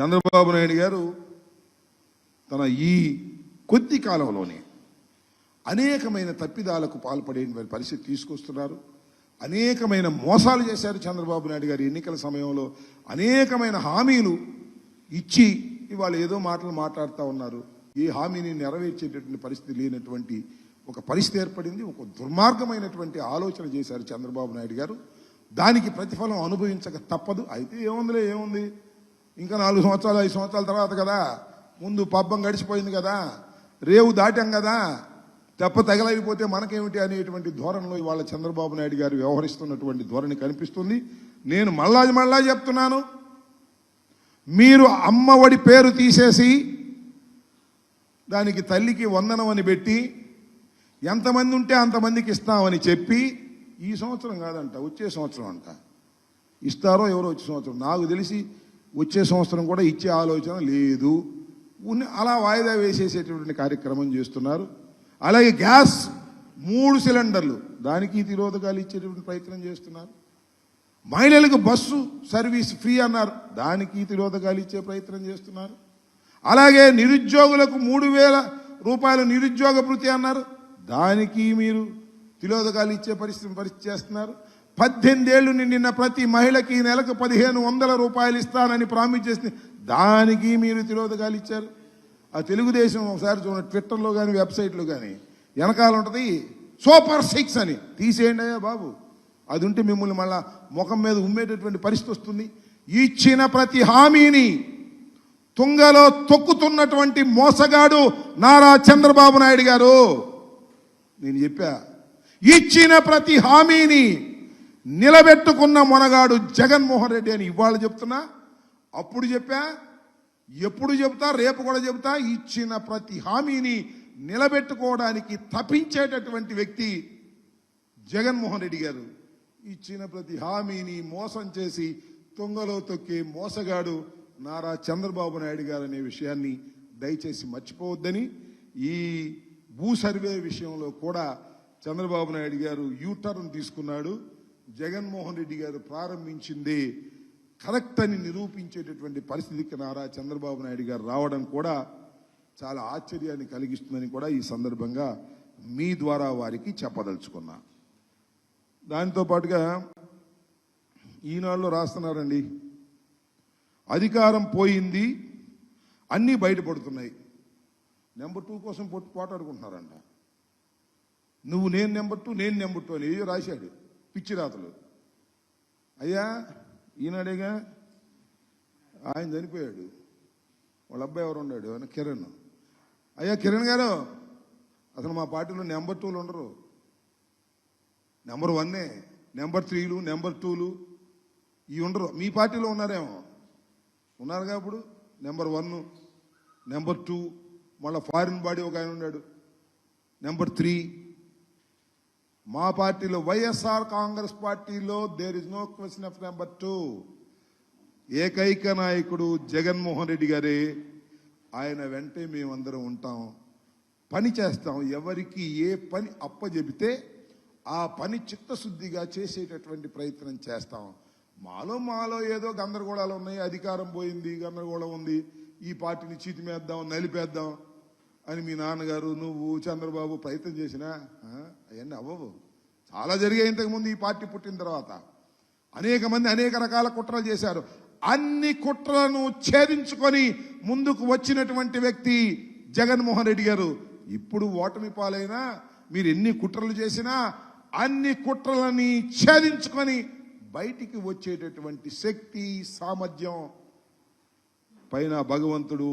చంద్రబాబు నాయుడు గారు తన ఈ కొద్ది కాలంలోనే అనేకమైన తప్పిదాలకు పాల్పడే పరిస్థితి తీసుకొస్తున్నారు. అనేకమైన మోసాలు చేశారు చంద్రబాబు నాయుడు గారు ఎన్నికల సమయంలో. అనేకమైన హామీలు ఇచ్చి ఇవాళ ఏదో మాటలు మాట్లాడుతూ ఉన్నారు. ఏ హామీని నెరవేర్చేటటువంటి పరిస్థితి లేనటువంటి ఒక పరిస్థితి ఏర్పడింది. ఒక దుర్మార్గమైనటువంటి ఆలోచన చేశారు చంద్రబాబు నాయుడు గారు. దానికి ప్రతిఫలం అనుభవించక తప్పదు. అయితే ఏముందిలే ఏముంది? ఇంకా నాలుగు సంవత్సరాలు ఐదు సంవత్సరాల తర్వాత కదా ముందు పబ్బం గడిచిపోయింది కదా రేవు దాటాం కదా తెప్ప తగలైపోతే మనకేమిటి అనేటువంటి ధోరణిలో ఇవాళ చంద్రబాబు నాయుడు గారు వ్యవహరిస్తున్నటువంటి ధోరణి కనిపిస్తుంది. నేను మళ్ళా మళ్ళా చెప్తున్నాను మీరు అమ్మఒడి పేరు తీసేసి దానికి తల్లికి వందనం అని పెట్టి ఎంతమంది ఉంటే అంతమందికి ఇస్తామని చెప్పి ఈ సంవత్సరం కాదంట వచ్చే సంవత్సరం అంట. ఇస్తారో ఎవరో వచ్చే సంవత్సరం. నాకు తెలిసి వచ్చే సంవత్సరం కూడా ఇచ్చే ఆలోచన లేదు. అలా వాయిదా వేసేసేటువంటి కార్యక్రమం చేస్తున్నారు. అలాగే గ్యాస్ మూడు సిలిండర్లు దానికి తిరోధకాలు ఇచ్చేటువంటి ప్రయత్నం చేస్తున్నారు. మహిళలకు బస్సు సర్వీస్ ఫ్రీ అన్నారు దానికి తిరోధకాలు ఇచ్చే ప్రయత్నం చేస్తున్నారు. అలాగే నిరుద్యోగులకు మూడు వేల రూపాయల నిరుద్యోగ భృతి అన్నారు దానికి మీరు తిరోధకాలు ఇచ్చే పరిస్థితి పరిస్థితి చేస్తున్నారు. పద్దెనిమిదేళ్ళు నిండిన ప్రతి మహిళకి నెలకు పదిహేను వందల రూపాయలు ఇస్తానని ప్రామిస్ చేసింది దానికి మీరు తిరోధకాలు ఇచ్చారు. ఆ తెలుగుదేశం ఒకసారి చూడండి ట్విట్టర్లో కానీ వెబ్సైట్లో కానీ వెనకాల ఉంటుంది సూపర్ సిక్స్ అని. తీసేయండి అయ్యా బాబు. అది ఉంటే మిమ్మల్ని మళ్ళా ముఖం మీద ఉమ్మేటటువంటి పరిస్థితి వస్తుంది. ఇచ్చిన ప్రతి హామీని తుంగలో తొక్కుతున్నటువంటి మోసగాడు నారా చంద్రబాబు నాయుడు గారు. నేను చెప్పా ఇచ్చిన ప్రతి హామీని నిలబెట్టుకున్న మొనగాడు జగన్మోహన్ రెడ్డి అని ఇవాళ చెప్తున్నా. అప్పుడు చెప్పా ఎప్పుడు చెబుతా రేపు కూడా చెబుతా ఇచ్చిన ప్రతి హామీని నిలబెట్టుకోవడానికి తప్పించేటటువంటి వ్యక్తి జగన్మోహన్ రెడ్డి గారు. ఇచ్చిన ప్రతి హామీని మోసం చేసి తొంగలో తొక్కే మోసగాడు నారా చంద్రబాబు నాయుడు గారు అనే విషయాన్ని దయచేసి మర్చిపోవద్దని ఈ భూ సర్వే విషయంలో కూడా చంద్రబాబు నాయుడు గారు యూటర్న్ తీసుకున్నాడు. జగన్మోహన్ రెడ్డి గారు ప్రారంభించింది కరెక్ట్ అని నిరూపించేటటువంటి పరిస్థితికి నారా చంద్రబాబు నాయుడు గారు రావడం కూడా చాలా ఆశ్చర్యాన్ని కలిగిస్తుందని కూడా ఈ సందర్భంగా మీ ద్వారా వారికి చెప్పదలుచుకున్నా. దానితో పాటుగా ఈనాళ్ళు రాస్తున్నారండి. అధికారం పోయింది అన్నీ బయటపడుతున్నాయి. నెంబర్ టూ కోసం పోటాడుకుంటున్నారంట. నువ్వు నేను నెంబర్ టూ నేను నెంబర్ టూ అని రాశాడు. పిచ్చి రాతలు. అయ్యా ఈనాడేగా ఆయన చనిపోయాడు. వాళ్ళ అబ్బాయి ఎవరు ఉన్నాడు? ఆయన కిరణ్. అయ్యా కిరణ్ గారు అసలు మా పార్టీలో నెంబర్ టూలు ఉండరు. నెంబర్ వన్నే నెంబర్ త్రీలు నెంబర్ టూలు ఇవి ఉండరు. మీ పార్టీలో ఉన్నారేమో? ఉన్నారుగా ఇప్పుడు నెంబర్ వన్ నెంబర్ టూ మళ్ళీ ఫారిన్ బాడీ ఒక ఆయన ఉన్నాడు. నెంబర్ త్రీ మా పార్టీలో వైఎస్ఆర్ కాంగ్రెస్ పార్టీలో there is no question of number two ఏకైక నాయకుడు జగన్మోహన్ రెడ్డి గారే ఆయన వెంటే మేమందరం ఉంటాం. పని చేస్తాం. ఎవరికి ఏ పని అప్పజెబితే ఆ పని చిత్తశుద్ధిగా చేసేటటువంటి ప్రయత్నం చేస్తాం. మాలో మాలో ఏదో గందరగోళాలు ఉన్నాయి. అధికారం పోయింది గందరగోళం ఉంది. ఈ పార్టీని చీతిమేద్దాం నలిపేద్దాం. అని మీ నాన్నగారు నువ్వు చంద్రబాబు ప్రయత్నం చేసినా అవన్నీ అవ్వవు. చాలా జరిగాయి ఇంతకుముందు ఈ పార్టీ పుట్టిన తర్వాత. అనేక మంది అనేక రకాల కుట్రలు చేశారు. అన్ని కుట్రలను ఛేదించుకొని ముందుకు వచ్చినటువంటి వ్యక్తి జగన్మోహన్ రెడ్డి గారు. ఇప్పుడు ఓటమి పాలైనా మీరు ఎన్ని కుట్రలు చేసినా అన్ని కుట్రలని ఛేదించుకొని బయటికి వచ్చేటటువంటి శక్తి సామర్థ్యం పైన భగవంతుడు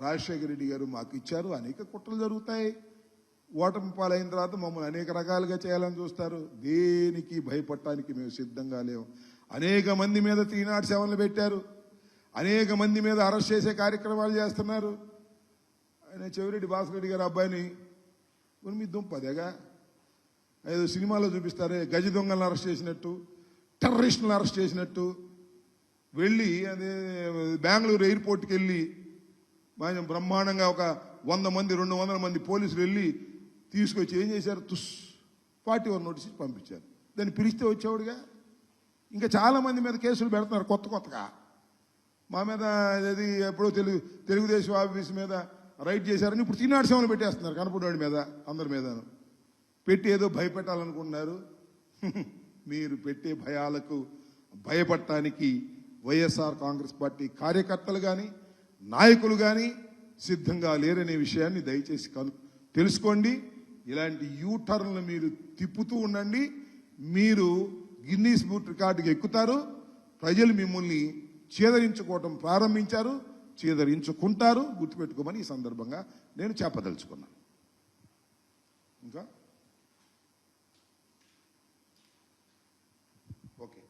రాజశేఖర రెడ్డి గారు మాకు ఇచ్చారు. అనేక కుట్రలు జరుగుతాయి. ఓటమి పాలైన తర్వాత మమ్మల్ని అనేక రకాలుగా చేయాలని చూస్తారు. దేనికి భయపడటానికి మేము సిద్ధంగా లేవు. అనేక మంది మీద త్రీ నాట్ సెవెన్లు పెట్టారు. అనేక మంది మీద అరెస్ట్ చేసే కార్యక్రమాలు చేస్తున్నారు. ఆయన చెవిరెడ్డి భాస్కర్ రెడ్డి గారు అబ్బాయిని మీ దుంపదేగా ఏదో సినిమాలో చూపిస్తారే? గజ దొంగలను అరెస్ట్ చేసినట్టు టెర్రరిస్టులను అరెస్ట్ చేసినట్టు వెళ్ళి అదే బెంగళూరు ఎయిర్పోర్ట్కి వెళ్ళి ఆయన బ్రహ్మాండంగా ఒక వంద మంది రెండు వందల మంది పోలీసులు వెళ్ళి తీసుకొచ్చి ఏం చేశారు? తుస్ ఫార్టీ వన్ నోటీస్ పంపించారు. దాన్ని పిలిస్తే వచ్చేవాడుగా? ఇంకా చాలా మంది మీద కేసులు పెడుతున్నారు కొత్త కొత్తగా. మా మీద అది ఎప్పుడో తెలుగు తెలుగుదేశం ఆఫీస్ మీద రైట్ చేశారని ఇప్పుడు తిన్నాడు సేవలు పెట్టేస్తున్నారు కనపడవాడి మీద అందరి మీద పెట్టి ఏదో భయపెట్టాలనుకుంటున్నారు. మీరు పెట్టే భయాలకు భయపడటానికి వైఎస్ఆర్ కాంగ్రెస్ పార్టీ కార్యకర్తలు కానీ నాయకులు కానీ సిద్ధంగా లేరనే విషయాన్ని దయచేసి కను తెలుసుకోండి. ఇలాంటి యూ టర్న్లు మీరు తిప్పుతూ ఉండండి. మీరు గిన్నీస్ బుక్ రికార్డుకి ఎక్కుతారు. ప్రజలు మిమ్మల్ని చేదరించుకోవటం ప్రారంభించారు. చేదరించుకుంటారు. గుర్తుపెట్టుకోమని ఈ సందర్భంగా నేను చెప్పదలుచుకున్నాను ఇంకా? ఓకే.